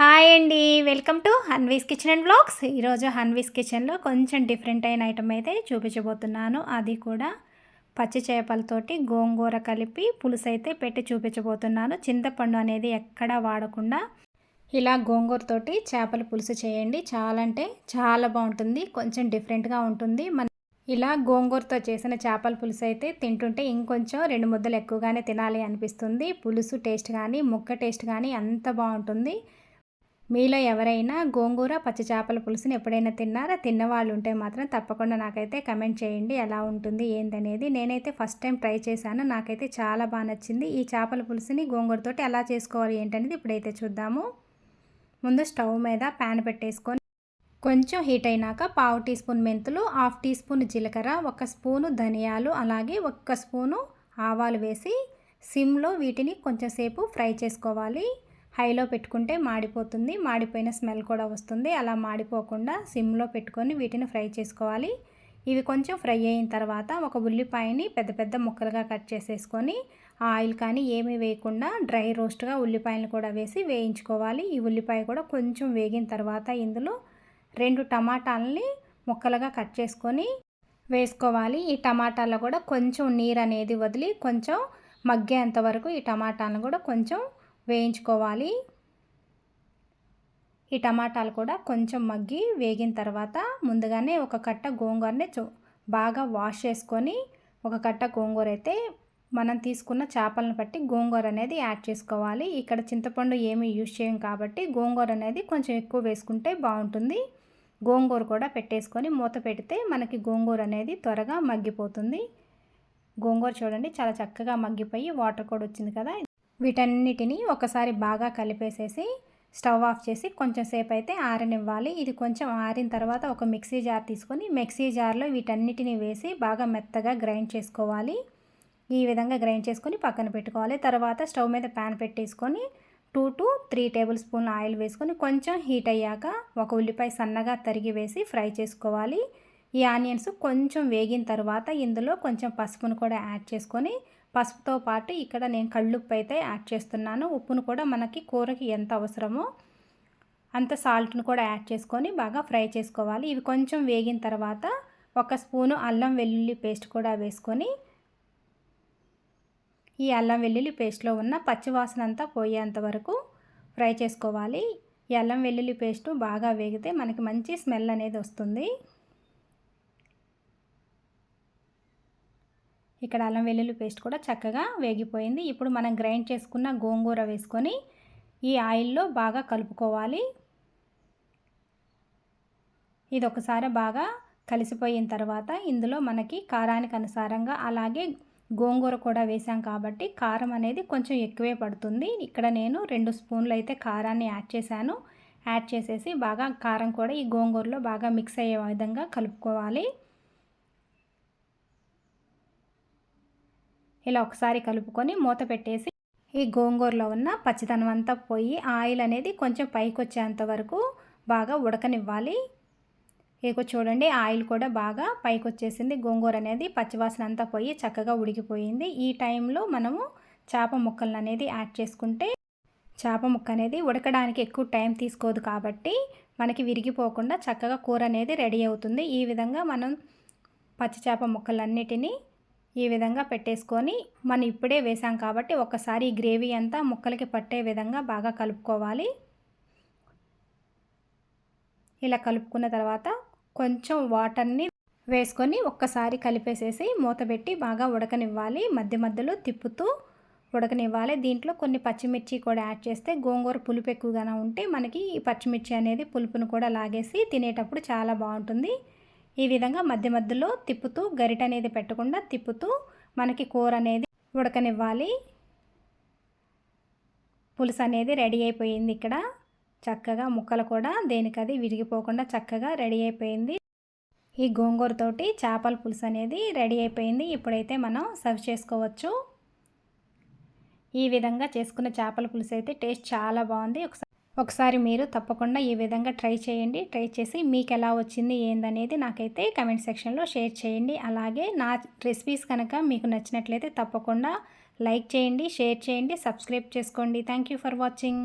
Hi అండి. Welcome to Hanvi's kitchen and blogs. ఈరోజు హన్వీస్ కిచెన్లో కొంచెం డిఫరెంట్ అయిన ఐటమ్ అయితే చూపించబోతున్నాను. అది కూడా పచ్చి చేపలతోటి గోంగూర కలిపి పులుసు అయితే పెట్టి చూపించబోతున్నాను. చింతపండు అనేది ఎక్కడా వాడకుండా ఇలా గోంగూరతోటి చేపల పులుసు చేయండి. చాలా అంటే చాలా బాగుంటుంది. కొంచెం డిఫరెంట్గా ఉంటుంది. మన ఇలా గోంగూరతో చేసిన చేపల పులుసు అయితే తింటుంటే ఇంకొంచెం రెండు ముద్దలు ఎక్కువగానే తినాలి అనిపిస్తుంది. పులుసు టేస్ట్ కానీ ముక్క టేస్ట్ కానీ అంత బాగుంటుంది. మీలో ఎవరైనా గోంగూర పచ్చి చేపల పులుసుని ఎప్పుడైనా తిన్నారా? తిన్నవాళ్ళు ఉంటే మాత్రం తప్పకుండా నాకైతే కమెంట్ చేయండి. ఎలా ఉంటుంది? ఏందనేది నేనైతే ఫస్ట్ టైం ట్రై చేశాను. నాకైతే చాలా బాగా నచ్చింది. ఈ చేపల పులుసుని గోంగూరతోటి ఎలా చేసుకోవాలి ఏంటనేది ఇప్పుడైతే చూద్దాము. ముందు స్టవ్ మీద ప్యాన్ పెట్టేసుకొని కొంచెం హీట్ అయినాక పావు టీ స్పూన్ మెంతులు హాఫ్ టీ స్పూన్ జీలకర్ర ఒక స్పూను ధనియాలు అలాగే ఒక్క స్పూను ఆవాలు వేసి సిమ్లో వీటిని కొంచెం సేపు ఫ్రై చేసుకోవాలి. హైలో పెట్టుకుంటే మాడిపోతుంది మాడిపోయిన స్మెల్ కూడా వస్తుంది. అలా మాడిపోకుండా సిమ్లో పెట్టుకొని వీటిని ఫ్రై చేసుకోవాలి. ఇవి కొంచెం ఫ్రై అయిన తర్వాత ఒక ఉల్లిపాయని పెద్ద పెద్ద ముక్కలుగా కట్ చేసేసుకొని ఆయిల్ కానీ ఏమీ వేయకుండా డ్రై రోస్ట్గా ఉల్లిపాయలు కూడా వేసి వేయించుకోవాలి. ఈ ఉల్లిపాయ కూడా కొంచెం వేగిన తర్వాత ఇందులో రెండు టమాటాలని ముక్కలుగా కట్ చేసుకొని వేసుకోవాలి. ఈ టమాటాలో కూడా కొంచెం నీరు అనేది వదిలి కొంచెం మగ్గేంత వరకు ఈ టమాటాలను కూడా కొంచెం వేయించుకోవాలి. ఈ టమాటాలు కూడా కొంచెం మగ్గి వేగిన తర్వాత ముందుగానే ఒక కట్ట గోంగూరని బాగా వాష్ చేసుకొని ఒక కట్ట గోంగూర అయితే మనం తీసుకున్న చేపలను బట్టి గోంగూర అనేది యాడ్ చేసుకోవాలి. ఇక్కడ చింతపండు ఏమీ యూజ్ చేయం కాబట్టి గోంగూర అనేది కొంచెం ఎక్కువ వేసుకుంటే బాగుంటుంది. గోంగూర కూడా పెట్టేసుకొని మూత పెడితే మనకి గోంగూర అనేది త్వరగా మగ్గిపోతుంది. గోంగూర చూడండి చాలా చక్కగా మగ్గిపోయి వాటర్ కూడా వచ్చింది కదా. వీటన్నిటిని ఒకసారి బాగా కలిపేసేసి స్టవ్ ఆఫ్ చేసి కొంచెం సేపు అయితే ఆరనివ్వాలి. ఇది కొంచెం ఆరిన తర్వాత ఒక మిక్సీ జార్ తీసుకొని మిక్సీ జార్లో వీటన్నిటిని వేసి బాగా మెత్తగా గ్రైండ్ చేసుకోవాలి. ఈ విధంగా గ్రైండ్ చేసుకొని పక్కన పెట్టుకోవాలి. తర్వాత స్టవ్ మీద ప్యాన్ పెట్టేసుకొని two to three tablespoon oil వేసుకొని కొంచెం హీట్ అయ్యాక ఒక ఉల్లిపాయ సన్నగా తరిగి వేసి ఫ్రై చేసుకోవాలి. ఈ ఆనియన్స్ కొంచెం వేగిన తర్వాత ఇందులో కొంచెం పసుపును కూడా యాడ్ చేసుకొని పసుపుతో పాటు ఇక్కడ నేను కళ్ళుప్పు అయితే యాడ్ చేస్తున్నాను. ఉప్పును కూడా మనకి కూరకి ఎంత అవసరమో అంత సాల్ట్ను కూడా యాడ్ చేసుకొని బాగా ఫ్రై చేసుకోవాలి. ఇవి కొంచెం వేగిన తర్వాత ఒక స్పూను అల్లం వెల్లుల్లి పేస్ట్ కూడా వేసుకొని ఈ అల్లం వెల్లుల్లి పేస్ట్లో ఉన్న పచ్చివాసన అంతా పోయేంత వరకు ఫ్రై చేసుకోవాలి. ఈ అల్లం వెల్లుల్లి పేస్టు బాగా వేగితే మనకి మంచి స్మెల్ అనేది వస్తుంది. ఇక్కడ అల్లం వెల్లుల్లి పేస్ట్ కూడా చక్కగా వేగిపోయింది. ఇప్పుడు మనం గ్రైండ్ చేసుకున్న గోంగూర వేసుకొని ఈ ఆయిల్లో బాగా కలుపుకోవాలి. ఇది ఒకసారి బాగా కలిసిపోయిన తర్వాత ఇందులో మనకి కారానికి అనుసారంగా అలాగే గోంగూర కూడా వేసాం కాబట్టి కారం అనేది కొంచెం ఎక్కువే పడుతుంది. ఇక్కడ నేను రెండు స్పూన్లు అయితే కారాన్ని యాడ్ చేశాను. యాడ్ చేసేసి బాగా కారం కూడా ఈ గోంగూరలో బాగా మిక్స్ అయ్యే విధంగా కలుపుకోవాలి. ఇలా ఒకసారి కలుపుకొని మూత పెట్టేసి ఈ గోంగూరలో ఉన్న పచ్చిదనం అంతా పోయి ఆయిల్ అనేది కొంచెం పైకి వచ్చేంత వరకు బాగా ఉడకనివ్వాలి. ఇక చూడండి ఆయిల్ కూడా బాగా పైకి వచ్చేసింది. గోంగూర అనేది పచ్చివాసన అంతా పోయి చక్కగా ఉడికిపోయింది. ఈ టైంలో మనము చేప ముక్కలను అనేది యాడ్ చేసుకుంటే చేప ముక్క అనేది ఉడకడానికి ఎక్కువ టైం తీసుకోదు కాబట్టి మనకి విరిగిపోకుండా చక్కగా కూర అనేది రెడీ అవుతుంది. ఈ విధంగా మనం పచ్చి చేప ముక్కలన్నిటినీ ఈ విధంగా పెట్టేసుకొని మనం ఇప్పుడే వేసాం కాబట్టి ఒకసారి ఈ గ్రేవీ అంతా ముక్కలకి పట్టే విధంగా బాగా కలుపుకోవాలి. ఇలా కలుపుకున్న తర్వాత కొంచెం వాటర్ని వేసుకొని ఒక్కసారి కలిపేసేసి మూత పెట్టి బాగా ఉడకనివ్వాలి. మధ్య మధ్యలో తిప్పుతూ ఉడకనివ్వాలి. దీంట్లో కొన్ని పచ్చిమిర్చి కూడా యాడ్ చేస్తే గోంగూర పులుపు ఎక్కువగానే ఉంటే మనకి ఈ పచ్చిమిర్చి అనేది పులుపును కూడా లాగేసి తినేటప్పుడు చాలా బాగుంటుంది. ఈ విధంగా మధ్య మధ్యలో తిప్పుతూ గరిట అనేది పెట్టకుండా తిప్పుతూ మనకి కూర అనేది ఉడకనివ్వాలి. పులుసు అనేది రెడీ అయిపోయింది ఇక్కడ. చక్కగా ముక్కలు కూడా దేనికది విరిగిపోకుండా చక్కగా రెడీ అయిపోయింది. ఈ గోంగూరతోటి చేపల పులుసు అనేది రెడీ అయిపోయింది. ఇప్పుడైతే మనం సర్వ్ చేసుకోవచ్చు. ఈ విధంగా చేసుకున్న చేపల పులుసు అయితే టేస్ట్ చాలా బాగుంది. ఒకసారి ఒకసారి మీరు తప్పకుండా ఈ విధంగా ట్రై చేయండి. ట్రై చేసి మీకు ఎలా వచ్చింది ఏందనేది నాకైతే కమెంట్ సెక్షన్లో షేర్ చేయండి. అలాగే నా రెసిపీస్ కనుక మీకు నచ్చినట్లయితే తప్పకుండా లైక్ చేయండి షేర్ చేయండి సబ్స్క్రైబ్ చేసుకోండి. Thank for watching.